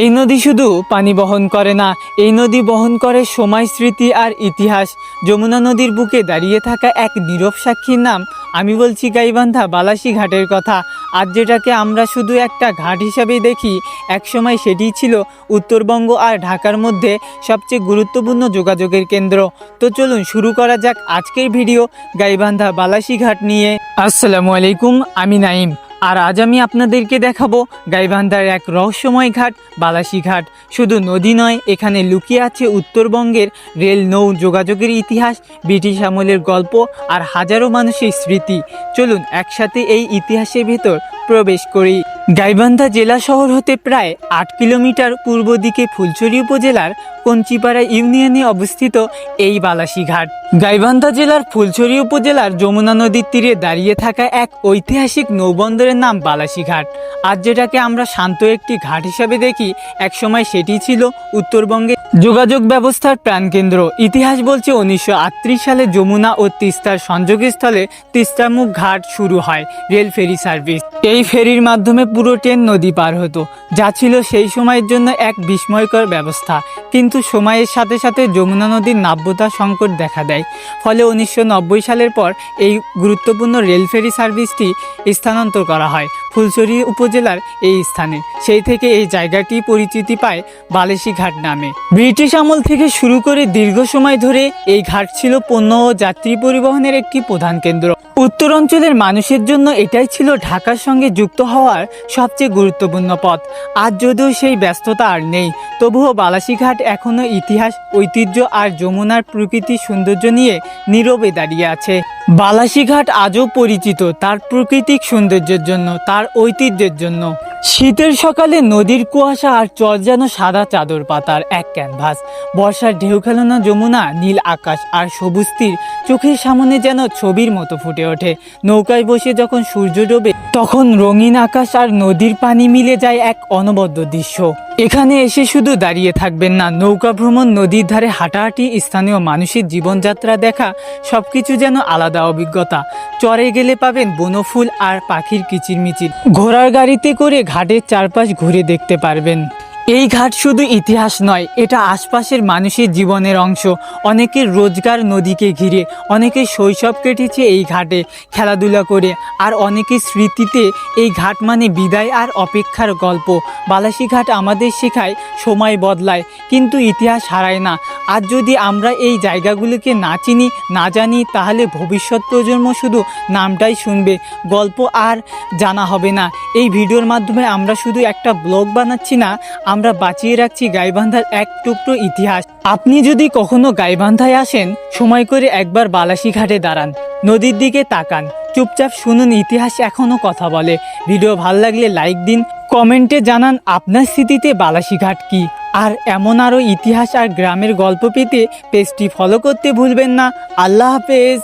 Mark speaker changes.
Speaker 1: এই নদী শুধু পানি বহন করে না, এই নদী বহন করে সময় স্মৃতি আর ইতিহাস। যমুনা নদীর বুকে দাঁড়িয়ে থাকা এক নীরব সাক্ষীর নাম আমি বলছি গাইবান্ধা বালাসি ঘাটের কথা। আর যেটাকে আমরা শুধু একটা ঘাট হিসাবেই দেখি, একসময় সেটি ছিল উত্তরবঙ্গ আর ঢাকার মধ্যে সবচেয়ে গুরুত্বপূর্ণ যোগাযোগের কেন্দ্র। তো চলুন শুরু করা যাক আজকের ভিডিও গাইবান্ধা বালাসি ঘাট নিয়ে। আসসালামু আলাইকুম, আমি নাইম আর আজ আমি আপনাদেরকে দেখাবো গাইবান্ধার এক রহস্যময় ঘাট, বালাসী ঘাট। শুধু নদী নয়, এখানে লুকিয়ে আছে উত্তরবঙ্গের রেল নৌ যোগাযোগের ইতিহাস, ব্রিটিশ আমলের গল্প আর হাজারো মানুষের স্মৃতি। চলুন একসাথে এই ইতিহাসের ভেতর প্রবেশ করি। গাইবান্ধা জেলা শহর হতে প্রায় আট কিলোমিটার পূর্ব দিকে ফুলছড়ি উপজেলার কঞ্চিপাড়া ইউনিয়নে অবস্থিত এই বালাসী ঘাট গাইবান্ধা জেলার ফুলছড়ি উপজেলার যমুনা নদীর তীরে দাঁড়িয়ে থাকা এক ঐতিহাসিক নৌবন্দরের নাম বালাসী ঘাট আজ যেটাকে আমরা শান্ত একটি ঘাট হিসাবে দেখি, একসময় সেটি ছিল উত্তরবঙ্গের যোগাযোগ ব্যবস্থার প্রাণকেন্দ্র। ইতিহাস বলছে উনিশশো আটত্রিশ সালে যমুনা ও তিস্তার সংযোগস্থলে তিস্তামুখ ঘাট শুরু হয় রেল ফেরি সার্ভিস। এই ফেরির মাধ্যমে পুরো ট্রেন নদী পার হতো, যা ছিল সেই সময়ের জন্য এক বিস্ময়কর ব্যবস্থা। কিন্তু সময়ের সাথে সাথে যমুনা নদীর নাব্যতা সংকট দেখা দেয়। ফলে উনিশশো নব্বই সালের পর এই গুরুত্বপূর্ণ রেল ফেরি সার্ভিসটি স্থানান্তর করা হয় ফুলছড়ি উপজেলার এই স্থানে। সেই থেকে এই জায়গাটি পরিচিতি পায় বালেশি ঘাট নামে। ব্রিটিশ আমল থেকে শুরু করে দীর্ঘ সময় ধরে এই ঘাট ছিল পণ্য ও যাত্রী পরিবহনের একটি প্রধান কেন্দ্র। উত্তর অঞ্চলের মানুষের জন্য এটাই ছিল ঢাকার সঙ্গে যুক্ত হওয়ার সবচেয়ে গুরুত্বপূর্ণ পথ। আজ যদিও সেই ব্যস্ততা আর নেই, তবুও বালাসীঘাট এখনও ইতিহাস, ঐতিহ্য আর যমুনার প্রকৃতির সৌন্দর্য নিয়ে নীরবে দাঁড়িয়ে আছে। বালাসীঘাট আজও পরিচিত তার প্রাকৃতিক সৌন্দর্যের জন্য, তার ঐতিহ্যের জন্য। শীতের সকালে নদীর কুয়াশা আর চর যেন সাদা চাদর পাতার এক ক্যানভাস। বর্ষার ঢেউ খেলানো যমুনা, নীল আকাশ আর সবুজ তীর চোখের সামনে যেন ছবির মতো ফুটে ওঠে। নৌকায় বসে যখন সূর্য ডোবে তখন রঙিন আকাশ আর নদীর পানি মিলে যায় এক অনবদ্য দৃশ্য। এখানে এসে শুধু দাঁড়িয়ে থাকবেন না, নৌকা ভ্রমণ, নদীর ধারে হাঁটাহাঁটি, স্থানীয় মানুষের জীবনযাত্রা দেখা সব কিছু যেন আলাদা অভিজ্ঞতা। চরে গেলে পাবেন বনফুল আর পাখির কিচিরমিচির। ঘোড়ার গাড়িতে করে ঘাটের চারপাশ ঘুরে দেখতে পারবেন। এই ঘাট শুধু ইতিহাস নয়, এটা আশপাশের মানুষের জীবনের অংশ। অনেকের রোজগার নদীকে ঘিরে অনেকের শৈশব কেটেছে এই ঘাটে খেলাধুলা করে, আর অনেকের স্মৃতিতে এই ঘাট মানে বিদায় আর অপেক্ষার গল্প। বালাসী ঘাট আমাদের শেখায় সময় বদলায়, কিন্তু ইতিহাস হারায় না। আর যদি আমরা এই জায়গাগুলোকে না চিনি, না জানি, তাহলে ভবিষ্যৎ প্রজন্ম শুধু নামটাই শুনবে, গল্প আর জানা হবে না। এই ভিডিওর মাধ্যমে আমরা শুধু একটা ব্লগ বানাচ্ছি না আমরা বাঁচিয়ে রাখছি গাইবান্ধার এক টুকরো ইতিহাস। আপনি যদি কখনো গাইবান্ধায় আসেন, সময় করে একবার বালাসী ঘাটে দাঁড়ান, নদীর দিকে তাকান, চুপচাপ শুনুন ইতিহাস এখনও কথা বলে। ভিডিও ভালো লাগলে লাইক দিন, কমেন্টে জানান আপনার স্মৃতিতে বালাসী ঘাট কি। আর এমন আরও ইতিহাস আর গ্রামের গল্প পেতে পেজটি ফলো করতে ভুলবেন না। আল্লাহ হাফেজ।